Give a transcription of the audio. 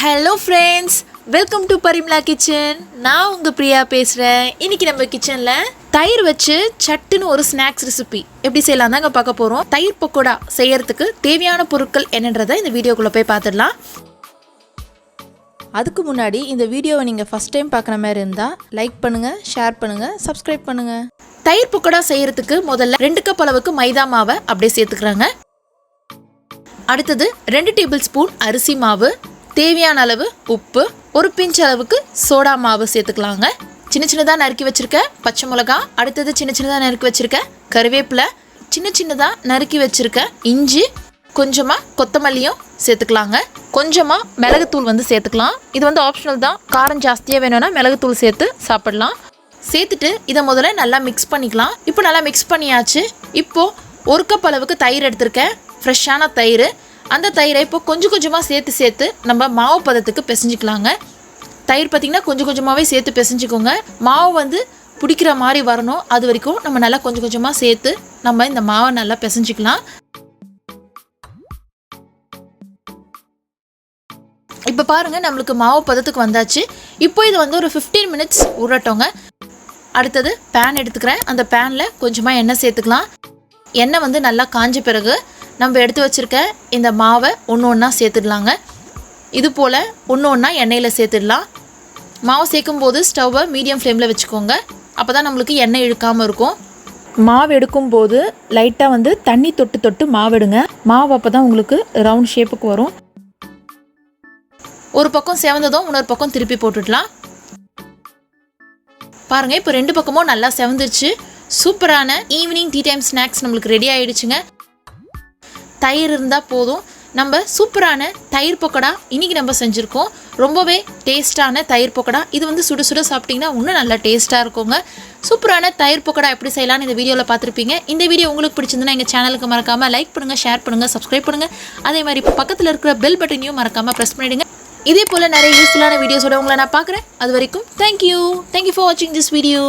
Hello friends welcome to Parimala kitchen நான் உங்கள் பிரியா பேசுகிறேன் இன்னைக்கு நம்ம கிச்சனில் தயிர் வச்சு சட்டுன்னு ஒரு ஸ்நாக்ஸ் ரெசிபி எப்படி செய்யலாம் தாங்க பார்க்க போகிறோம் தயிர் பக்கோடா செய்யறதுக்கு தேவையான பொருட்கள் என்னன்றதை இந்த வீடியோக்குள்ளே போய் பார்த்துடலாம். அதுக்கு முன்னாடி இந்த வீடியோவை நீங்கள் ஃபஸ்ட் டைம் பார்க்குற மாதிரி இருந்தால் லைக் பண்ணுங்கள் ஷேர் பண்ணுங்கள் சப்ஸ்கிரைப் பண்ணுங்கள் தயிர் பக்கோடா செய்யறதுக்கு முதல்ல ரெண்டு கப் அளவுக்கு மைதா மாவை அப்படியே சேர்த்துக்கிறாங்க. அடுத்தது ரெண்டு டேபிள் ஸ்பூன் அரிசி மாவு தேவையான அளவு உப்பு ஒரு பிஞ்ச் அளவுக்கு சோடா மாவு சேர்த்துக்கலாங்க. சின்ன சின்னதாக நறுக்கி வச்சுருக்க பச்சை மிளகா அடுத்தது சின்ன சின்னதாக நறுக்கி வச்சுருக்க கருவேப்பிலை சின்ன சின்னதாக நறுக்கி வச்சுருக்க இஞ்சி கொஞ்சமாக கொத்தமல்லியும் சேர்த்துக்கலாங்க. கொஞ்சமாக மிளகுத்தூள் வந்து சேர்த்துக்கலாம். இது வந்து ஆப்ஷனல் தான். காரம் ஜாஸ்தியாக வேணும்னா மிளகுத்தூள் சேர்த்து சாப்பிடலாம். சேர்த்துட்டு இதை முதல்ல நல்லா மிக்ஸ் பண்ணிக்கலாம். இப்போ நல்லா மிக்ஸ் பண்ணியாச்சு. இப்போது ஒரு கப் அளவுக்கு தயிர் எடுத்திருக்கேன். ஃப்ரெஷ்ஷான தயிர். அந்த தயிரை இப்போ கொஞ்சம் கொஞ்சமாக சேர்த்து சேர்த்து நம்ம மாவு பதத்துக்கு பிசைஞ்சிக்கலாங்க. தயிர் பார்த்திங்கன்னா கொஞ்சம் கொஞ்சமாகவே சேர்த்து பிசைஞ்சிக்கோங்க. மாவு வந்து பிடிக்கிற மாதிரி வரணும். அது வரைக்கும் நம்ம நல்லா கொஞ்சம் கொஞ்சமாக சேர்த்து நம்ம இந்த மாவை நல்லா பிசைஞ்சிக்கலாம். இப்போ பாருங்கள் நம்மளுக்கு மாவு பதத்துக்கு வந்தாச்சு. இப்போ இது வந்து ஒரு ஃபிஃப்டீன் மினிட்ஸ் உருட்டோங்க அடுத்தது பேன் எடுத்துக்கிறேன். அந்த பேனில் கொஞ்சமாக எண்ணெய் சேர்த்துக்கலாம். எண்ணெய் வந்து நல்லா காஞ்ச பிறகு நம்ம எடுத்து வச்சுருக்க இந்த மாவை ஒன்று ஒன்றா சேர்த்துடலாங்க. இது போல் ஒன்று ஒன்றா எண்ணெயில் சேர்த்துடலாம். மாவு சேர்க்கும் போது ஸ்டவ்வை மீடியம் ஃப்ளேமில் வச்சுக்கோங்க. அப்போ தான் நம்மளுக்கு எண்ணெய் இழுக்காமல் இருக்கும். மாவு எடுக்கும்போது லைட்டாக வந்து தண்ணி தொட்டு தொட்டு மாவு எடுங்க. மாவு அப்போ தான் உங்களுக்கு ரவுண்ட் ஷேப்புக்கு வரும். ஒரு பக்கம் செவந்ததும் இன்னொரு பக்கம் திருப்பி போட்டுடலாம். பாருங்கள் இப்போ ரெண்டு பக்கமும் நல்லா செவந்துருச்சு. சூப்பரான ஈவினிங் டீ டைம் ஸ்நாக்ஸ் நம்மளுக்கு ரெடி ஆகிடுச்சுங்க தயிர் இருந்தால் போதும். நம்ம சூப்பரான தயிர் பக்கோடா இன்றைக்கி நம்ம செஞ்சுருக்கோம். ரொம்பவே டேஸ்ட்டான தயிர் பக்கோடா. இது வந்து சுட சுட சாப்பிட்டிங்கன்னா இன்னும் நல்லா டேஸ்ட்டாக இருக்குங்க. சூப்பரான தயிர் பக்கோடா எப்படி செய்யலாம்னு இந்த வீடியோவில் பார்த்துருப்பீங்க. இந்த வீடியோ உங்களுக்கு பிடிச்சிருந்தா எங்கள் சேனலுக்கு மறக்காமல் லைக் பண்ணுங்கள் ஷேர் பண்ணுங்கள் சப்ஸ்கிரைப் பண்ணுங்கள் அதே மாதிரி இப்போ பக்கத்தில் இருக்கிற பெல் பட்டனையும் மறக்காமல் ப்ரெஸ் பண்ணிவிடுங்க இதே போல் நிறைய யூஸ்ஃபுல்லான வீடியோஸோட உங்களை நான் பார்க்குறேன். அது வரைக்கும் thank you thank you for வாட்சிங் திஸ் வீடியோ